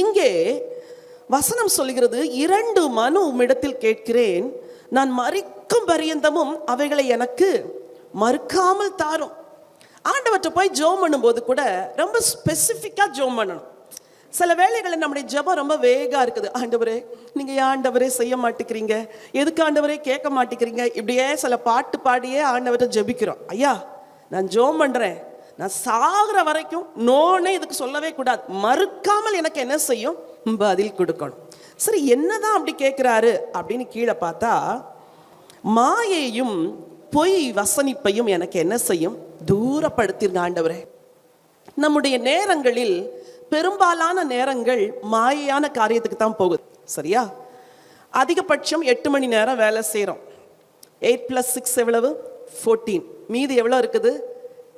இங்கே வசனம் சொல்கிறது இரண்டு மனு உம்மிடத்தில் கேட்கிறேன் நான் மறிக்கும் பரியந்தமும் அவைகளை எனக்கு மறுக்காமல் தாரும். ஆண்டவற்றை போய் ஜோம் பண்ணும்போது கூட ரொம்ப ஸ்பெசிஃபிக்காக ஜோம் பண்ணணும். சில வேலைகளில் நம்முடைய ஜெபம் ரொம்ப வேகாக இருக்குது. ஆண்டவரே நீங்கள் ஏன் ஆண்டவரே செய்ய மாட்டேங்கிறீங்க? எதுக்கு ஆண்டவரே கேட்க மாட்டேங்கிறீங்க? இப்படியே சில பாட்டு பாடியே ஆண்டவர்கிட்ட ஜெபிக்கிறோம். ஐயா நான் ஜோம் பண்ணுறேன் நான் சாகிற வரைக்கும் நோனே இதுக்கு சொல்லவே கூடாது. மறுக்காமல் எனக்கு என்ன செய்யும்? பதில் கொடுக்கணும். சரி என்னதான் அப்படி கேட்குறாரு அப்படின்னு கீழே பார்த்தா மாயையும் பொய் வசனிப்பையும் எனக்கு என்ன செய்யும்? தூரப்படுத்திருங்க ஆண்டவரே. நம்முடைய நேரங்களில் பெரும்பாலான நேரங்கள் மாயையான காரியத்துக்கு தான் போகுது. சரியா? அதிகபட்சம் எட்டு மணி நேரம் வேலை செய்கிறோம் எயிட் ப்ளஸ் சிக்ஸ் எவ்வளவு? ஃபோர்டீன் மீதி எவ்வளோ இருக்குது?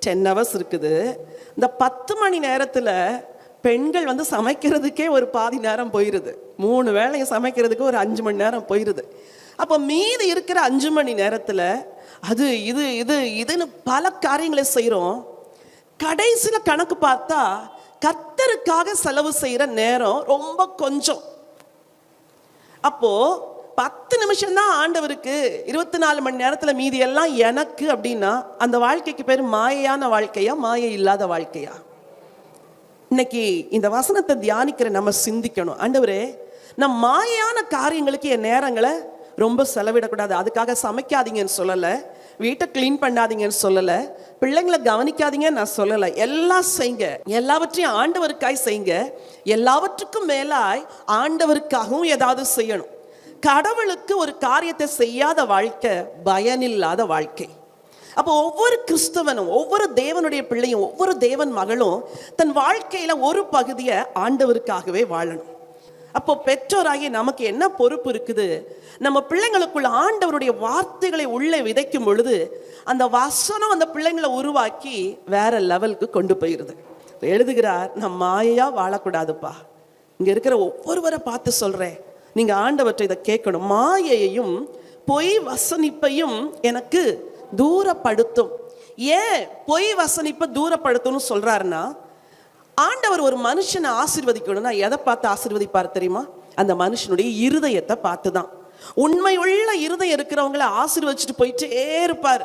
டென் ஹவர்ஸ் இருக்குது. இந்த பத்து மணி நேரத்தில் பெண்கள் வந்து சமைக்கிறதுக்கே ஒரு பாதி நேரம் போயிடுது மூணு வேலையை சமைக்கிறதுக்கு ஒரு அஞ்சு மணி நேரம் போயிடுது அப்போ மீதி இருக்கிற அஞ்சு மணி நேரத்தில் அது இது இது இதுன்னு பல காரியங்களை செய்கிறோம் கடைசியில் கணக்கு பார்த்தா கத்தருக்காக செலவு செய்கிற நேரம் ரொம்ப கொஞ்சம். அப்போது பத்து நிமிஷம் தான் ஆண்டவருக்கு இருபத்தி நாலு மணி நேரத்தில் மீதி எல்லாம் எனக்கு அப்படின்னா அந்த வாழ்க்கைக்கு பேர் மாயையான வாழ்க்கையா மாயை இல்லாத வாழ்க்கையா? இன்னைக்கு இந்த வசனத்தை தியானிக்கிற நம்ம சிந்திக்கணும். ஆண்டவரே நம் மாயான காரியங்களுக்கு என் நேரங்களை ரொம்ப செலவிடக்கூடாது. அதுக்காக சமைக்காதீங்கன்னு சொல்லலை. வீட்டை க்ளீன் பண்ணாதீங்கன்னு சொல்லலை. பிள்ளைங்களை கவனிக்காதீங்கன்னு நான் சொல்லலை. எல்லாம் செய்யுங்க. எல்லாவற்றையும் ஆண்டவருக்காய் செய்யுங்க. எல்லாவற்றுக்கும் மேலாய் ஆண்டவருக்காகவும் ஏதாவது செய்யணும். கடவுளுக்கு ஒரு காரியத்தை செய்யாத வாழ்க்கை பயனில்லாத வாழ்க்கை. அப்போ ஒவ்வொரு கிறிஸ்தவனும் ஒவ்வொரு தேவனுடைய பிள்ளையும் ஒவ்வொரு தேவன் மகளும் தன் வாழ்க்கையில ஒரு பகுதியை ஆண்டவருக்காகவே வாழணும். அப்போ பெற்றோராகி நமக்கு என்ன பொறுப்பு இருக்குது? நம்ம பிள்ளைங்களுக்குள்ள ஆண்டவருடைய வார்த்தைகளை உள்ளே விதைக்கும் பொழுது அந்த வசனம் அந்த பிள்ளைங்களை உருவாக்கி வேற லெவலுக்கு கொண்டு போயிருது. எழுதுகிறார் நான் மாயையா வாழக்கூடாதுப்பா. இங்க இருக்கிற ஒவ்வொருவரை பார்த்து சொல்றேன். நீங்க ஆண்டவற்றை இதை கேட்கணும். மாயையையும் பொய் வசனிப்பையும் எனக்கு தூரப்படுத்தும். ஏன் பொய் வசனிப்பை தூரப்படுத்தும்னு சொல்றாருன்னா ஆண்டவர் ஒரு மனுஷனை ஆசிர்வதிக்கணும்னா எதை பார்த்து ஆசிர்வதிப்பார் தெரியுமா? அந்த மனுஷனுடைய இருதயத்தை பார்த்து தான் உண்மையுள்ள இருதயம் இருக்கிறவங்கள ஆசிர்வச்சிட்டு போயிட்டே இருப்பார்.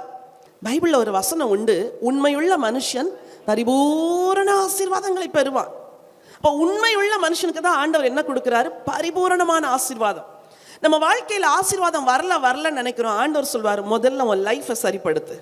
பைபிளில் ஒரு வசனம் உண்டு உண்மையுள்ள மனுஷன் பரிபூரண ஆசீர்வாதங்களை பெறுவான். அப்போ உண்மையுள்ள மனுஷனுக்கு தான் ஆண்டவர் என்ன கொடுக்குறாரு? பரிபூரணமான ஆசீர்வாதம். நம்ம வாழ்க்கையில் ஆசீர்வாதம் வரல வரலன்னு நினைக்கிறோம். ஆண்டவர் சொல்வார் முதல்ல உன் லைஃப்பை சரிப்படுத்து.